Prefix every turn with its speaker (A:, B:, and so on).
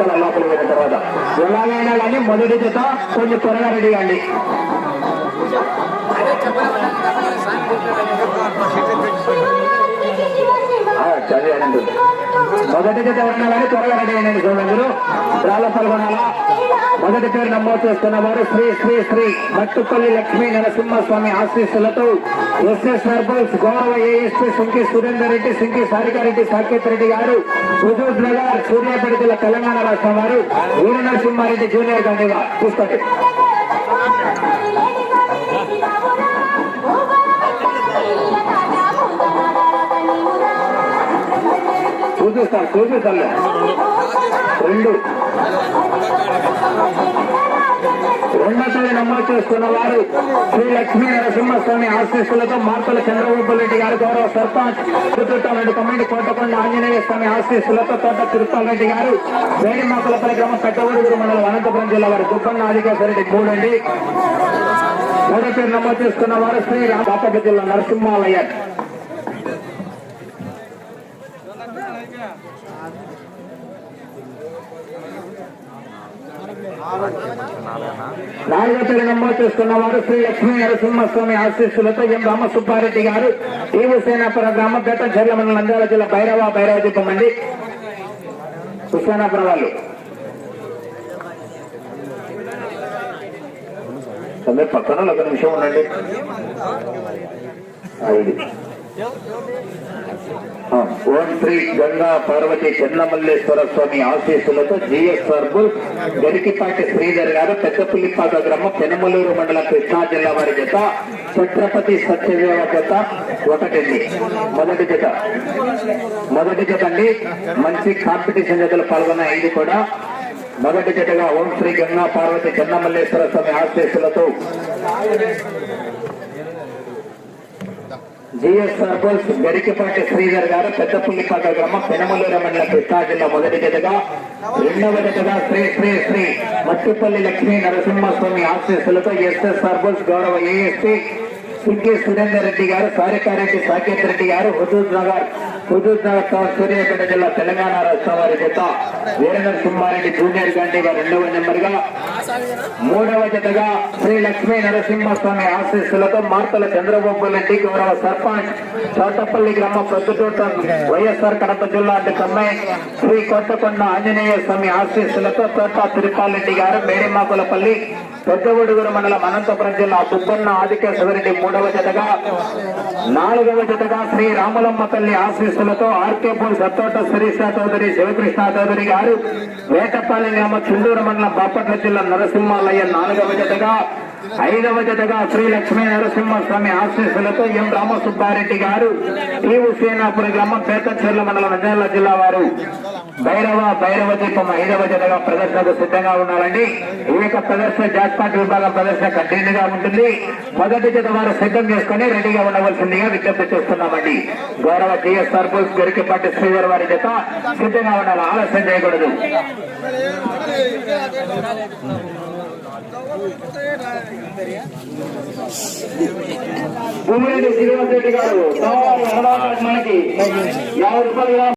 A: చూస్తాను లోపలికి వెళ్ళిన తర్వాత ఎలాగైనా కానీ మొదటి జత కొంచెం త్వరగా రెడీ అండి చదివానండి మొదటి జత ఎవరన్నా కానీ త్వరగా రెడీ అయినండి సోదరులు రాళ్ళ పాల్గొనాలా? మొదటి పేరు నమోదు చేస్తున్న వారు శ్రీ శ్రీ శ్రీ మట్టుపల్లి లక్ష్మీ నరసింహస్వామి ఆశీస్సులతో ఎస్ఎస్ సర్పల్స్ గౌరవ ఏఎస్పీ సుంకి సురేందర్ రెడ్డి సుంకి సారికారెడ్డి సాకేత్ రెడ్డి గారు హుజూర్ నగర్ సూర్యాపేట జిల్లా తెలంగాణ రాష్ట్రం వారు వీర నరసింహారెడ్డి జూనియర్ గండిగా చూసుకోండి. చూపిస్తాను చూపిస్తాను రెండు. రెండోసారి నమోదు చేసుకున్న వారు శ్రీ లక్ష్మీ నరసింహస్వామి ఆశీస్సులతో మార్పుల చంద్రబాబు రెడ్డి గారు గౌరవ సర్పంచ్ రెడ్డి కమిటీ కోటకొండ ఆంజనేయ స్వామి ఆశీస్సులతో తోట తిరుపతి గారు వేడిమాకులపల్లి గ్రామం పెద్దవడుగురు మండలం అనంతపురం జిల్లా వారు దుబ్బన్న ఆదికేశ్వరరెడ్డి కూడండి మూడో పేరు నమోదు చేసుకున్న వారు శ్రీ రామపాప జిల్లా నరసింహాలయ్య నాలుగో పేరు నమోదు చేసుకున్న వారు శ్రీ లక్ష్మీ నరసింహస్వామి ఆశీస్సులతో ఎం రామసుబ్బారెడ్డి గారు ఈవు గ్రామ గత చర్ల మండలం నంద్యాల జిల్లా భైరవ భైరవ దీపం అండి. హుసేనాపురం వాళ్ళు. పక్కన ఒక నిమిషం ఉండండి. ఐదు ఓం శ్రీ గంగా పార్వతి చెన్నమల్లేశ్వర స్వామి ఆశీస్సులతో జిఎస్ సర్బుల్ గరికిపాటి శ్రీధర్ గారు పెద్దపుల్లిపాక గ్రామం పెనమలూరు మండలం కృష్ణా జిల్లా వారి జత ఛత్రపతి సత్యదేవ జత ఒకటండి. మొదటి జత. మొదటి జత అండి. మంచి కాంపిటీషన్ జతలు పాల్గొన్న ఐదు కూడా. మొదటి జతగా ఓం శ్రీ గంగా పార్వతి చెన్నమల్లేశ్వర స్వామి ఆశీస్సులతో జిఎస్ సర్పల్స్ గరికపాటి శ్రీధర్ గారు పెద్దపుల్లిపాక గ్రామం పెనమలూరు మండల కృష్ణా జిల్లా మొదటి జతగా రెండవ జతగా శ్రీ శ్రీ శ్రీ మట్టిపల్లి లక్ష్మీ నరసింహస్వామి ఆశీస్సులతో ఎస్ఎస్ సర్పల్స్ గౌరవ ఏఎస్పీ సింకే సురేందర్ రెడ్డి గారు సారికారెడ్డి సాకేత్ రెడ్డి గారు హుజూర్ నగర్ హుదూద్ నగర్ సూర్యాపేట జిల్లా తెలంగాణ రాష్ట్రం వారి జత వీరనరసింహారెడ్డి జూనియర్ గాంధీ గారు రెండవ నెంబర్గా మూడవ జతగా శ్రీ లక్ష్మీ నరసింహస్వామి ఆశీస్సులతో మార్తల చంద్రబాబు రెడ్డి గౌరవ సర్పంచ్ చోటపల్లి గ్రామ ప్రొద్దుటూట వైఎస్ఆర్ కడప జిల్లా అంటే కమ్మాయి శ్రీ కొత్తకొండ ఆంజనేయ స్వామి ఆశీస్సులతో తోట తిరుపాలరెడ్డి గారు మేడిమాకులపల్లి పెద్దగొడుగురు మండలం అనంతపురం జిల్లా సుబ్బన్న ఆదికేశ్వరరెడ్డి మూడవ జతగా నాలుగవ జతగా శ్రీ రాములమ్మ తల్లి ఆశీస్సులతో ఆర్కే పూల్ సత్తోట శిరీష చౌదరి శివకృష్ణ చౌదరి గారు వేటపాలెం గ్రామ చుండూరు మండలం బాపట్ల జిల్లా నరసింహాలయ్య నాలుగవ జతగా ఐదవ జతగా శ్రీ లక్ష్మీ నరసింహస్వామి ఆశీస్సులతో ఎం రామసుబ్బారెడ్డి గారు టీవు సేనాపురి గ్రామం పేకచర్ల మండలం నంద్యాల జిల్లా వారు. భైరవ భైరవ దీపం ఐదవ జతగా ప్రదర్శనకు సిద్ధంగా ఉన్నారండి ఈ యొక్క ప్రదర్శన జాక్పాట్ విభాగం ప్రదర్శన కంటిన్యూ గా ఉంటుంది. మొదటి జత వారు సిద్ధం చేసుకుని రెడీగా ఉండవలసిందిగా విజ్ఞప్తి చేస్తున్నామండి. గౌరవ జిఎస్ సర్పుల్ గరికిపాటి శ్రీధర్ వారి జత సిద్ధంగా ఉండాలి. ఆలస్యం చేయకూడదు. భూమిరెడ్డి శ్రీనివాస్ రెడ్డి గారు మనకి. యాభై రూపాయలు